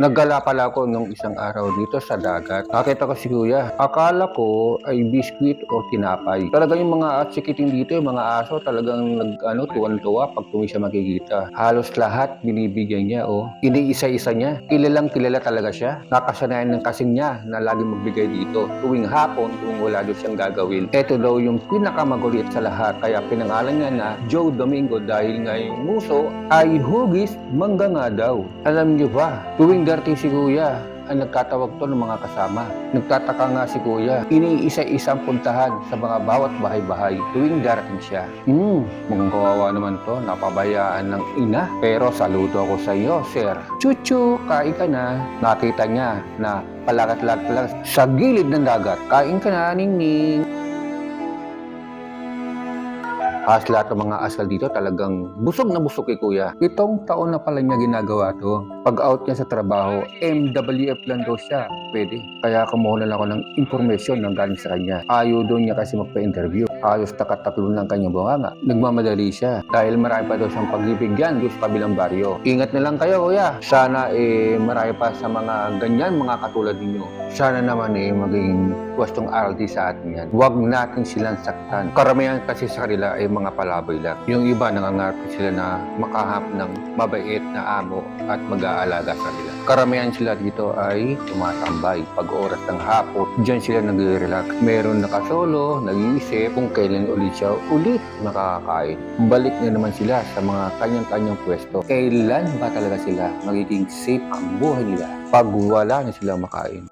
Naggala pala ako nung isang araw dito sa dagat. Nakita ko si Kuya. Akala ko ay biskwit o tinapay. Talaga yung mga sikiting dito, yung mga aso, talagang nag, ano, tuwan-tuwa pag tumi siya makikita. Halos lahat binibigyan niya, oh. Iniisa-isa niya. Kilalang kilala talaga siya. Nakasanayan ng kasing niya na laging magbigay dito. Tuwing hapon, tuwing wala doon siyang gagawin. Ito daw yung pinakamagulit sa lahat. Kaya pinangalan niya na Joe Domingo dahil nga muso ay hugis mangga nga daw. Alam niyo ba, tuwing darating si Kuya, ay nagtatawag to ng mga kasama. Nagtataka nga si Kuya, iniisa-isang puntahan sa mga bawat bahay-bahay tuwing darating siya. Hmm, mukhang kawawa naman to, napabayaan ng ina. Pero saludo ako sa iyo, sir. Chuchu, kain ka na. Nakita niya na palakat-lakat lang sa gilid ng dagat. Kain ka na, ningning. Halos lahat ng mga asal dito talagang busog na busog kay kuya. Itong taon na pala niya ginagawa to. Pag out niya sa trabaho, MWF lang daw siya. Pwede. Kaya kumuha lang ako ng information ng galing sa kanya. Ayaw doon niya kasi magpa-interview. Ayos takataklo ng kanyang bunganga. Nagmamadali siya. Dahil marami pa daw siyang pagbibigyan doon sa kabilang baryo. Ingat na lang kayo kuya. Sana eh marami pa sa mga ganyan mga katulad ninyo. Sana naman eh maging pwestong aral din sa atin yan. Huwag natin silang saktan. Karamihan kasi sa kanila ay mga palabay lang. Yung iba nangangarap sila na makahap ng mabait na amo at mag-aalaga sa kanila. Karamihan sila dito ay tumatambay. Pag oras ng hapon, dyan sila nag-relax. Meron nakasolo, nag-iisip kung kailan ulit siya ulit makakakain. Balik na naman sila sa mga kanyang-kanyang pwesto. Kailan ba talaga sila magiging safe ang buhay nila pag wala na silang makain?